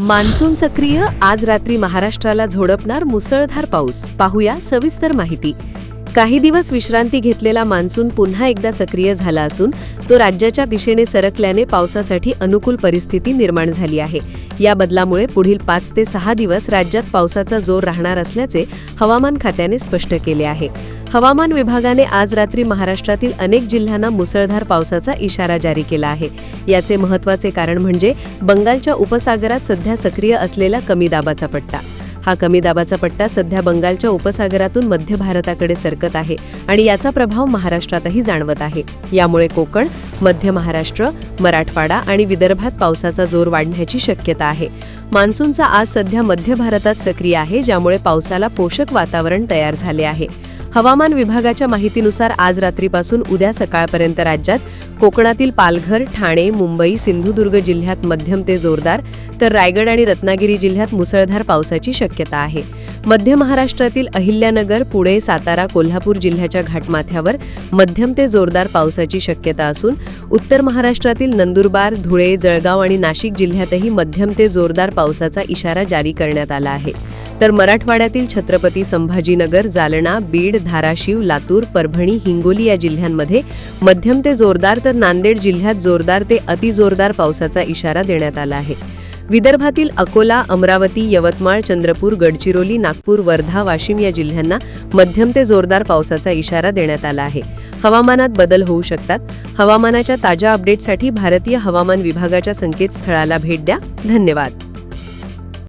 Monsoon सक्रिय आज रात्री महाराष्ट्राला झोडपणार मुसळधार पाऊस. पाहूया सविस्तर माहिती. काही दिवस विश्रांती घेतलेला मान्सून पुन्हा एकदा सक्रिय झाला असून तो राज्याच्या दिशेने सरकल्याने पावसासाठी अनुकूल परिस्थिती निर्माण झाली आहे. या बदलामुळे पुढील पाच ते सहा दिवस राज्यात पावसाचा जोर राहणार असल्याचे हवामान खात्याने स्पष्ट केले आहे. हवामान विभागाने आज रात्री महाराष्ट्रातील अनेक जिल्ह्यांना मुसळधार पावसाचा इशारा जारी केला आहे. याचे महत्त्वाचे कारण म्हणजे बंगालच्या उपसागरात सध्या सक्रिय असलेला कमी दाबाचा पट्टा. हा कमी दाबाचा पट्टा सध्या बंगालच्या उपसागरातून मध्य भारताकडे सरकत आहे आणि याचा प्रभाव महाराष्ट्रातही जाणवत आहे. यामुळे कोकण मध्य महाराष्ट्र मराठवाडा आणि विदर्भात पावसाचा जोर वाढण्याची शक्यता आहे. मान्सूनचा आज सध्या मध्य भारतात सक्रिय आहे ज्यामुळे पावसाला पोषक वातावरण तयार झाले आहे. हवामान विभागाच्या माहितीनुसार आज रात्रीपासून उद्या सकाळपर्यंत राज्यात कोकणातील पालघर ठाणे मुंबई सिंधुदुर्ग जिल्ह्यात मध्यम ते जोरदार तर रायगड आणि रत्नागिरी जिल्ह्यात मुसळधार पावसाची शक्यता आहे. मध्य महाराष्ट्रातील अहिल्यानगर पुणे सातारा कोल्हापूर जिल्ह्याच्या घाटमाथ्यावर मध्यम ते जोरदार पावसाची शक्यता असून उत्तर महाराष्ट्रातील नंदुरबार धुळे जळगाव आणि नाशिक जिल्ह्यातही मध्यम ते जोरदार पावसाचा इशारा जारी करण्यात आला आहे. तर मराठवाड्यातील छत्रपती संभाजीनगर जालना बीड धाराशिव लातूर परभणी हिंगोली या जिल्ह्यांमध्ये मध्यम ते जोरदार तर नांदेड जिल्ह्यात जोरदार ते अतिजोरदार पावसाचा इशारा देण्यात आला आहे. विदर्भातील अकोला अमरावती यवतमाळ चंद्रपूर गडचिरोली नागपूर वर्धा वाशिम या जिल्ह्यांना मध्यम ते जोरदार पावसाचा इशारा देण्यात आला आहे. हवामानात बदल होऊ शकतात. हवामानाच्या ताज्या अपडेटसाठी भारतीय हवामान विभागाच्या संकेतस्थळाला भेट द्या. धन्यवाद.